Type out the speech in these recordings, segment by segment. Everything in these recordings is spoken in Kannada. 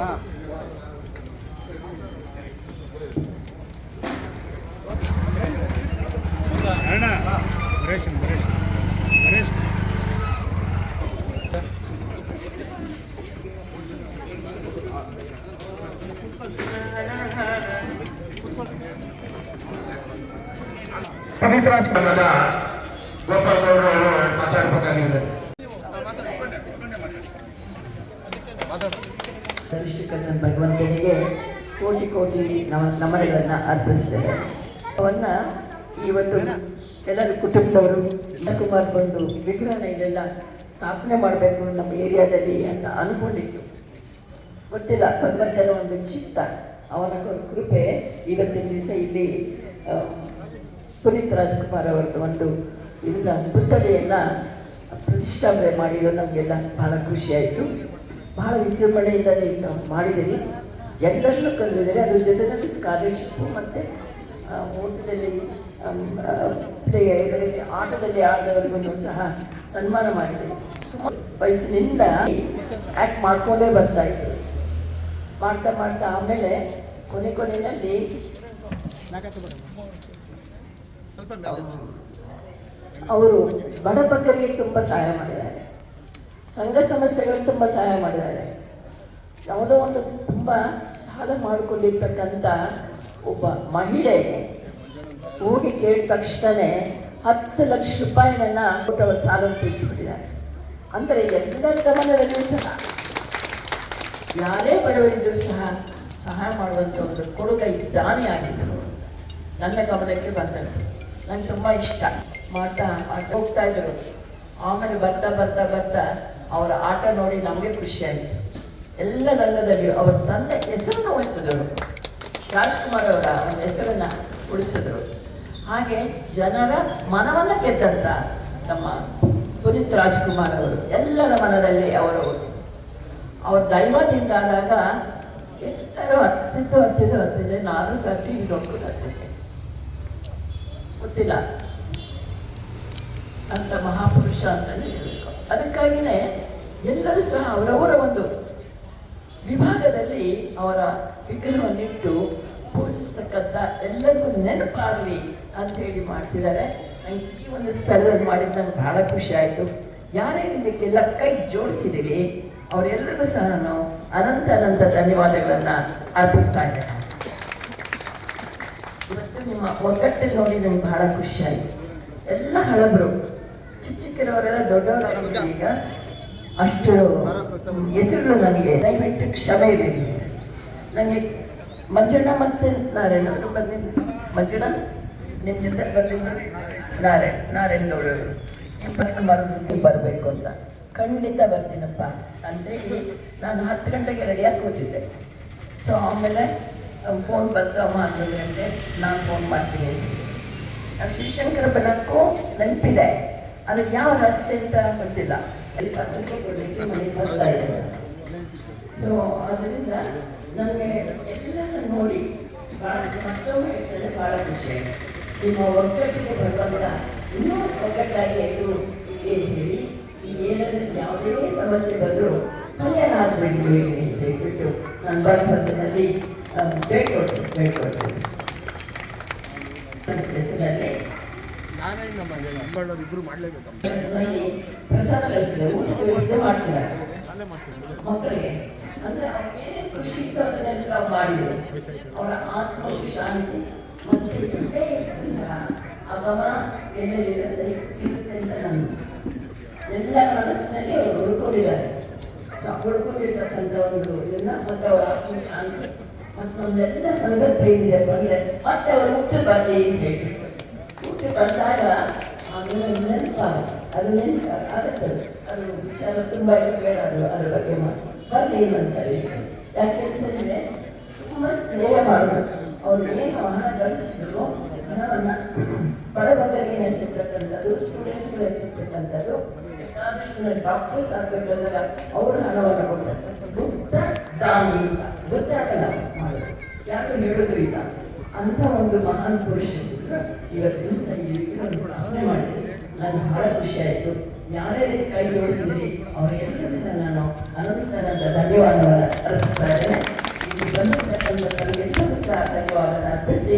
ಪುರಸ್ಕಾರವನ್ನು ಕುತ್ಕಾಣದ ಹಿರಿಯರು ಎಲ್ಲರೂ ಸೇರಿ ಕಾರ್ಯಕ್ರಮ ಅಣ್ಣ ಸುರೇಶ್ ಸುರೇಶ್ ಸುರೇಶ್ ಪುನೀತ್ ರಾಜ್ಕುಮಾರದ ಗೋಪಾಲ್ ಗೌಡ್ರು ಅವರು ಮಾತಾಡ್ಬೇಕಾಗಿದೆ ಸೃಷ್ಟಿಕರ್ತನ ಭಗವಂತನಿಗೆ ಕೋಟಿ ಕೋಟಿ ನಮ, ನಮನಗಳನ್ನು ಅರ್ಪಿಸ್ತೇವೆ ಅವನ್ನ ಇವತ್ತು ಎಲ್ಲರೂ ಕುಟುಂಬದವರು ಕುಮಾರ್ ಬಂದು ವಿಗ್ರಹನ ಇಲ್ಲೆಲ್ಲ ಸ್ಥಾಪನೆ ಮಾಡಬೇಕು ನಮ್ಮ ಏರಿಯಾದಲ್ಲಿ ಅಂತ ಅನ್ಕೊಂಡಿತ್ತು. ಗೊತ್ತಿಲ್ಲ ಭಗವಂತನ ಒಂದು ಚಿತ್ತ, ಅವನ ಕೃಪೆ ಇವತ್ತಿನ ದಿವಸ ಇಲ್ಲಿ ಪುನೀತ್ ರಾಜ್ಕುಮಾರ್ ಅವರದ್ದು ಒಂದು ಇದನ್ನ ಪುತ್ಥಳಿಯನ್ನು ಪ್ರತಿಷ್ಠಾಪನೆ ಮಾಡಿರೋ ನಮಗೆಲ್ಲ ಬಹಳ ಖುಷಿಯಾಯಿತು. ಬಹಳ ವಿಜೃಂಭಣೆಯಿಂದ ನಾವು ಮಾಡಿದ್ದೀವಿ ಎಲ್ಲರನ್ನೂ ಕರೆದಿದ್ದಾರೆ ಅದ್ರ ಜೊತೆಯಲ್ಲಿ ಸ್ಕಾಲರ್ಶಿಪ್ಪು ಮತ್ತು ಓಟದಲ್ಲಿ ಆಟದಲ್ಲಿ ಆದವರಿಗೂ ಸಹ ಸನ್ಮಾನ ಮಾಡಿದ್ದೀವಿ ಸುಮಾರು ವಯಸ್ಸಿನಿಂದ ಆ್ಯಕ್ಟ್ ಮಾಡ್ಕೊಂಡೇ ಬರ್ತಾ ಇದ್ರು ಮಾಡ್ತಾ ಮಾಡ್ತಾ ಆಮೇಲೆ ಕೊನೆ ಕೊನೆಯಲ್ಲಿ ಅವರು ಬಡಬಗ್ಗರಿಗೆ ತುಂಬ ಸಹಾಯ ಮಾಡಿದ್ದಾರೆ. ಸಂಘ ಸಮಸ್ಯೆಗಳಿಗೆ ತುಂಬ ಸಹಾಯ ಮಾಡಿದ್ದಾರೆ. ಯಾವುದೋ ಒಂದು ತುಂಬ ಸಾಲ ಮಾಡಿಕೊಂಡಿರ್ತಕ್ಕಂಥ ಒಬ್ಬ ಮಹಿಳೆ ಹೋಗಿ ಕೇಳಿದ ತಕ್ಷಣ ಹತ್ತು ಲಕ್ಷ ರೂಪಾಯಿನನ್ನ ಕೊಟ್ಟು ಅವರು ಸಾಲ ತೀರಿಸಿಬಿಟ್ಟಿದ್ದಾರೆ ಅಂದರೆ ಎಲ್ಲರ ಗಮನದಲ್ಲಿಯೂ ಸಹ, ಯಾರೇ ಬಡವರಿದ್ದರೂ ಸಹ ಸಹಾಯ ಮಾಡುವಂಥ ಒಂದು ಕೊಡುಗೆ ಇದ್ದಾನೆ ಆಗಿದ್ದರು ನನ್ನ ಗಮನಕ್ಕೆ ಬಂದದ್ದು ನಂಗೆ ತುಂಬ ಇಷ್ಟ. ಮಾಡ್ತಾ ಮಾಡ್ತಾ ಹೋಗ್ತಾ ಇದ್ರು. ಆಮೇಲೆ ಬರ್ತಾ ಬರ್ತಾ ಬರ್ತಾ ಅವರ ಆಟ ನೋಡಿ ನಮಗೆ ಖುಷಿ ಆಯಿತು ಎಲ್ಲ ರಂಗದಲ್ಲಿ ಅವರ ತಂದೆ ಹೆಸರನ್ನು ಉಳಿಸಿದರು. ರಾಜ್ಕುಮಾರ್ ಅವರ ಒಂದು ಹೆಸರನ್ನು ಉಳಿಸಿದ್ರು. ಹಾಗೆ ಜನರ ಮನವನ್ನು ಗೆದ್ದಂತ ನಮ್ಮ ಪುನೀತ್ ರಾಜ್ಕುಮಾರ್ ಅವರು ಎಲ್ಲರ ಮನದಲ್ಲಿ ಅವರು ಅವ್ರ ದೈವದಿಂದ ಆದಾಗ ಎಲ್ಲರೂ ಹತ್ತಿದ್ದು ಹತ್ತಿದ್ದು ಹತ್ತಿದ್ದೆ. ನಾನು ಟಿವಿ ನೋಡ್ಕೊಂಡು ಹತ್ತಿದ್ದೆ. ಗೊತ್ತಿಲ್ಲ. ಅಂತ ಮಹಾಪುರುಷ ಅಂತಲೇ ಹೇಳಬೇಕು. ಅದಕ್ಕಾಗಿಯೇ ಎಲ್ಲರೂ ಸಹ ಅವರವರ ಒಂದು ವಿಭಾಗದಲ್ಲಿ ಅವರ ವಿಗ್ರಹವನ್ನಿಟ್ಟು ಪೂಜಿಸ್ತಕ್ಕಂಥ ಎಲ್ಲರಿಗೂ ನೆನಪಾಗಲಿ ಅಂತ ಹೇಳಿ ಮಾಡ್ತಿದ್ದಾರೆ. ನಂಗೆ ಈ ಒಂದು ಸ್ಥಳದಲ್ಲಿ ಮಾಡಿದ್ದು ನಂಗೆ ಬಹಳ ಖುಷಿ ಆಯಿತು. ಯಾರೇ ಇದಕ್ಕೆಲ್ಲ ಕೈ ಜೋಡಿಸಿದ್ದೀವಿ ಅವರೆಲ್ಲರಿಗೂ ಸಹ ನಾನು ಅನಂತ ಅನಂತ ಧನ್ಯವಾದಗಳನ್ನು ಅರ್ಪಿಸ್ತಾ ಇದ್ದೇನೆ. ಇವತ್ತು ನಿಮ್ಮ ಒಗ್ಗಟ್ಟೆ ನೋಡಿ ನಂಗೆ ಬಹಳ ಖುಷಿ ಆಯಿತು. ಎಲ್ಲ ಹಳಬರು ಚಿಕ್ಕ ಚಿಕ್ಕಿರೋರೆಲ್ಲ ದೊಡ್ಡವರಾಗಿದ್ದಾರೆ ಈಗ ಅಷ್ಟು ಹೆಸರು ನನಗೆ ದಯವಿಟ್ಟು ಕ್ಷಮೆ ಇದೆ ನನಗೆ ಮಂಜಣ್ಣ ಮತ್ತೆ ನಾರಾಯಣ ಅವರು ಬಂದಿದ್ದು ಮಂಜಣ್ಣ ನಿಮ್ಮ ಜೊತೆ ಬಂದಿದ್ದು ನಾರಾಯಣ್ ನಾರಾಯಣ್ ಅವರು ರಾಜ್ಕುಮಾರ್ ಬರಬೇಕು ಅಂತ. ಖಂಡಿತ ಬರ್ತೀನಪ್ಪ. ಅಂತೇಳಿ ನಾನು ಹತ್ತು ಗಂಟೆಗೆ ರೆಡಿಯಾಗಿ ಕೂತಿದ್ದೆ. ಸೊ ಆಮೇಲೆ ಫೋನ್ ಬಂತು, ಅಮ್ಮ, ಹನ್ನೊಂದು ಗಂಟೆ, ನಾನು ಫೋನ್ ಮಾಡ್ತೀನಿ. ಅಂತ ಶಿವಶಂಕರ ಬನ್ನಕ್ಕೂ ನೆನಪಿದೆ. ಅದಕ್ಕೆ ಯಾವ ರಸ್ತೆ ಅಂತ ಗೊತ್ತಿಲ್ಲ. ಕೊಡಲಿಕ್ಕೆ ಮನೆಗೆ ಸೊ ಅದರಿಂದ ನನಗೆ ಎಲ್ಲರೂ ನೋಡಿ ಭಾಳ ಮತ್ತೊಮ್ಮೆ ಹೇಳ್ತಾರೆ ಭಾಳ ಖುಷಿ. ನಿಮ್ಮ ಒಗ್ಗಟ್ಟಿಗೆ ಬರುವಾಗ ಇನ್ನೂ ಒಗ್ಗಟ್ಟಾಗಿ ಎದುರು ಏನು ಹೇಳಿ ಈ ಏನಾದರೂ ಯಾವುದೇ ಸಮಸ್ಯೆ ಬಂದರೂ ಪರಿಹಾರ ಆಗಬೇಡಿ ಅಂತ ಹೇಳ್ಬಿಟ್ಟು ನಾನು ಬರಬಂದಿನಲ್ಲಿ ಬೇಡ್ಕೊಡ್ತೀನಿ ಬೇಡ್ಕೊಡ್ತೀನಿ. ನನ್ನ ನಾನೇ ನಮ್ಮ ಇಬ್ರು ಮಾಡ್ಲೇಬೇಕಮ್ಮ ಎಲ್ಲ ಮನಸ್ಸಿನಲ್ಲಿ ಅವರು ಉಳ್ಕೊಂಡಿದ್ದಾರೆ. ಉಳ್ಕೊಂಡಿರ್ತಕ್ಕಂಥ ಒಂದು ಮತ್ತೆ ಅವರ ಆತ್ಮ ಶಾಂತಿ ಮತ್ತೊಂದೆಲ್ಲ ಸಂದರ್ಭ ಏನಿದೆ ಬಂದ್ರೆ ಮತ್ತೆ ಅವರು ಅಂತ ಹೇಳ್ಬಿಟ್ಟು ಹುಟ್ಟು ಬಂದಾಗ ಆಮೇಲೆ ನೆನಪಾಗ ಅದು ನೆನಪು ಆಗುತ್ತೆ ಅದು ವಿಚಾರ ತುಂಬ ಬೇಡ ಅದು ಅದ್ರ ಬಗ್ಗೆ ಮಾತು ಬರಲಿ ಇನ್ನೊಂದ್ಸರಿ ಯಾಕೆಂತಂದ್ರೆ ತುಂಬ ಸ್ನೇಹ ಮಾಡಬೇಕು ಅವ್ರು ಏನು ಹಣ ಗಳಿಸಿದ್ರು ಹಣವನ್ನ ಬಡಬಗ್ಗರಿಗೆ ಹೆಚ್ಚಿರ್ತಕ್ಕಂಥದ್ದು ಸ್ಟೂಡೆಂಟ್ಸ್ಗಳು ಹೆಚ್ಚಿರ್ತಕ್ಕಂಥದ್ದು ಡಾಕ್ಟರ್ಸ್ ಆಗಬೇಕಾದಾಗ ಅವರು ಹಣವನ್ನು ಕೊಟ್ಟರು ಬುದ್ಧ ದಾನಿ ಬುದ್ಧ ಅಲ್ಲ ಮಾಡೋದು ಯಾರು ಹೇಳೋದು ಇಲ್ಲ ಅಂತ ಒಂದು ಮಹಾನ್ ಪುರುಷರು ಇವತ್ತಿನ ಸಂಗೀತ ಸ್ಥಾಪನೆ ಮಾಡಿದ್ರು ನನಗೆ ಬಹಳ ಖುಷಿ ಆಯಿತು. ಯಾರ್ಯಾರು ಕೈ ಜೋಡಿಸಿದ್ರಿ ಅವರೆಲ್ಲರೂ ಸಹ ನಾನು? ಅನಂತನದ ಧನ್ಯವಾದವನ್ನು ಅರ್ಪಿಸ್ತಾ ಇದ್ದೇನೆ. ಇದು ಬಂದಿರ್ತಕ್ಕಂಥವರಿಗೆಲ್ಲರೂ ಸಹ ಧನ್ಯವಾದವನ್ನು ಅರ್ಪಿಸಿ.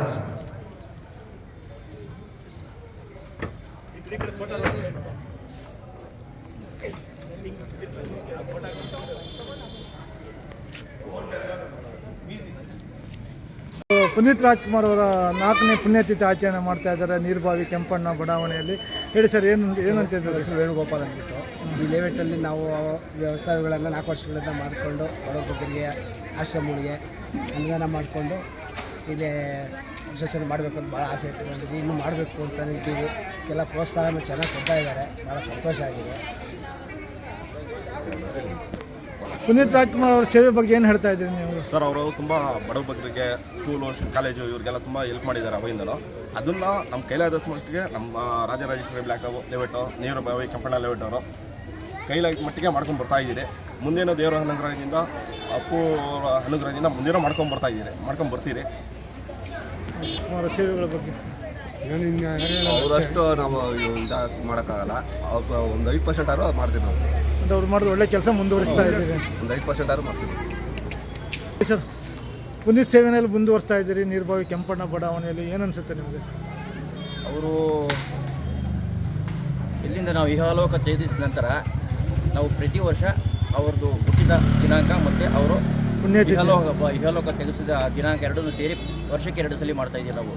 ಪುನೀತ್ ರಾಜ್ಕುಮಾರ್ ಅವರ ನಾಲ್ಕನೇ ಪುಣ್ಯತಿಥಿ ಆಚರಣೆ ಮಾಡ್ತಾ ಇದ್ದಾರೆ, ನೀರ್ಬಾವಿ ಕೆಂಪಣ್ಣ ಬಡಾವಣೆಯಲ್ಲಿ. ಹೇಳಿ ಸರ್, ಏನು ಏನಂತ ಹೆಸರು ವೇಣುಗೋಪಾಲ್ ಅಂದ್ಬಿಟ್ಟು. ಈ ಲೇಔಟಲ್ಲಿ ನಾವು ವ್ಯವಸ್ಥೆಗಳನ್ನು ನಾಲ್ಕು ವರ್ಷಗಳಿಂದ ಮಾಡಿಕೊಂಡು ಬಡವರಿಗೆ ಆಶ್ರಮಗಳಿಗೆ ಅನುದಾನ ಮಾಡಿಕೊಂಡು ಇಲ್ಲಿ ವಿಸರ್ಜನೆ ಮಾಡಬೇಕು ಅಂತ ಭಾಳ ಆಸೆ ಇಟ್ಟುಕೊಂಡಿದ್ದೀವಿ ಇನ್ನೂ ಮಾಡಬೇಕು ಅಂತ ಇದ್ದೀವಿ. ಕೆಲ ಪ್ರೋತ್ಸಾಹನ ಚೆನ್ನಾಗಿ ಕೊಡ್ತಾ ಇದ್ದಾರೆ. ಭಾಳ ಸಂತೋಷ ಆಗಿದೆ. ಪುನೀತ್ ರಾಜ್ಕುಮಾರ್ ಅವರ ಸೇವೆ ಬಗ್ಗೆ ಏನು ಹೇಳ್ತಾ ಇದ್ದೀರಿ ನೀವು? ಸರ್ ಅವರು ತುಂಬ ಬಡವ ಬಗ್ಗರಿಗೆ ಸ್ಕೂಲು ಕಾಲೇಜು ಇವರಿಗೆಲ್ಲ ತುಂಬ ಹೆಲ್ಪ್ ಮಾಡಿದ್ದಾರೆ ಅವಾಗಿಂದಲೂ ಅದನ್ನು ನಮ್ಮ ಕೈಲಾದಷ್ಟು ಮಟ್ಟಿಗೆ ನಮ್ಮ ರಾಜರಾಜೇಶ್ವರಿ ಬ್ಲಾಕ್ ಲೇಔಟು ನೀರು ಬಾವಿ ಕೆಂಪಣ್ಣ ಲೇಔಟ್ ಅವರು ಕೈಲಾದ ಮಟ್ಟಿಗೆ ಮಾಡ್ಕೊಂಡು ಬರ್ತಾ ಇದ್ದೀರಿ. ಮುಂದಿನ ದೇವರ ಅನುಗ್ರಹದಿಂದ ಅಪ್ಪು ಅವರ ಅನುಗ್ರಹದಿಂದ ಮುಂದಿನ ಮಾಡ್ಕೊಂಡು ಬರ್ತಾ ಇದ್ದೀರಿ. ಮಾಡ್ಕೊಂಡು ಬರ್ತೀರಿ. ಅವರ ಸೇವೆಗಳ ಬಗ್ಗೆ. ಅವರಷ್ಟು ನಾವು ಇದು ಮಾಡೋಕ್ಕಾಗಲ್ಲ. ಅವ್ರು ಒಂದು ಐದು ಪರ್ಸೆಂಟ್ ಆದರೂ ಮಾಡ್ತೀವಿ ನಾವು. ಅವ್ರು ಮಾಡಿದ ಒಳ್ಳೆ ಕೆಲಸ ಮುಂದುವರಿಸ್ತಾ ಇದ್ದೀರಿ. ಒಂದು ಐದು ಪರ್ಸೆಂಟ್ ಆದ್ರೂ ಮಾಡ್ತೀವಿ. ಸರ್ ಪುನೀತ್ ಸೇವೆನಲ್ಲಿ ಮುಂದುವರಿಸ್ತಾ ಇದ್ದೀರಿ ನೀರ್ಬಾವಿ ಕೆಂಪಣ್ಣ ಬಡಾವಣೆಯಲ್ಲಿ ಏನು ಅನ್ಸುತ್ತೆ ನಿಮಗೆ? ಅವರು ಇಲ್ಲಿಂದ ನಾವು ಇಹಾಲೋಕ ತ್ಯಜಿಸಿದ ನಂತರ ನಾವು ಪ್ರತಿ ವರ್ಷ ಅವ್ರದ್ದು ಹುಟ್ಟಿದ ದಿನಾಂಕ ಮತ್ತು ಅವರು ಪುಣ್ಯ ಇಹಾಲೋಕ ಬ- ಇಹಲೋಕ ತೆಗೆಸಿದ ದಿನಾಂಕ ಎರಡನ್ನೂ ಸೇರಿ ವರ್ಷಕ್ಕೆ ಎರಡು ಸಲ ಮಾಡ್ತಾ ಇದ್ದೀವಿ ನಾವು.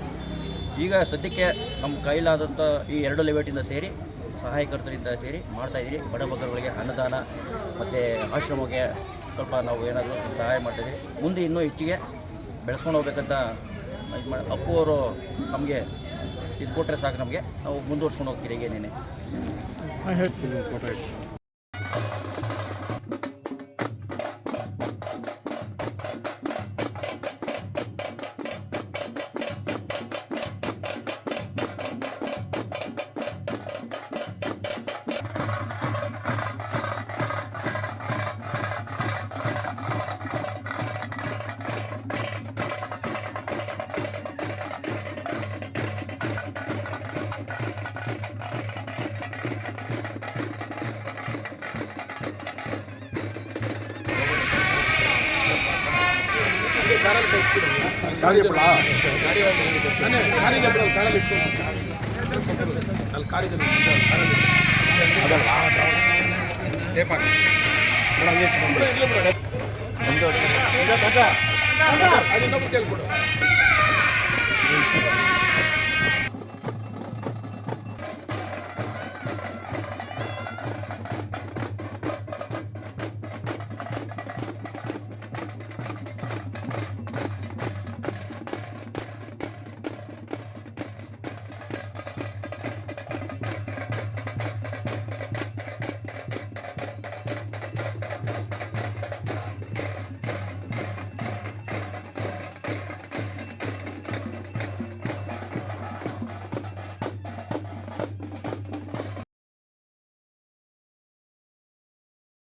ಈಗ ಸದ್ಯಕ್ಕೆ ನಮ್ಮ ಕೈಲಾದಂಥ ಈ ಎರಡು ಲೆವೆಟಿಂದ ಸೇರಿ ಸಹಾಯಕರ್ತರಿಂದ ಸೇರಿ ಮಾಡ್ತಾ ಬಡ ಭಕ್ತರುಗಳಿಗೆ ಅನ್ನದಾನ ಮತ್ತು ಆಶ್ರಮಕ್ಕೆ ಸ್ವಲ್ಪ ನಾವು ಏನಾದರೂ ಸಹಾಯ ಮಾಡ್ತಾಯಿದ್ದೀವಿ ಮುಂದೆ ಇನ್ನೂ ಹೆಚ್ಚಿಗೆ ಬೆಳೆಸ್ಕೊಂಡು ಹೋಗ್ಬೇಕಂತ ಇದು ಮಾಡಿ ಅಪ್ಪು ಅವರು ನಮಗೆ ಇದು ಕೊಟ್ಟರೆ ಸಾಕು ನಮಗೆ. ನಾವು ಮುಂದುವರ್ಸ್ಕೊಂಡು ಹೋಗ್ತೀರಿ. ಏನೇನೆ? ಹೇಳ್ತೀನಿ ಕಾರ್ಯಪಡ ಕಾರ್ಯಪಡ ಕಾರ್ಯಕ್ಕೆ ಅಲ್ಲಿ ಕಾರ್ಯದಲ್ಲಿ ಅದಲ್ಲ ಏಪಾಕ ಒಂದು ಅದು ಇನ್ನೊಬ್ಬರು ಕೇಳ್ಕೊಡು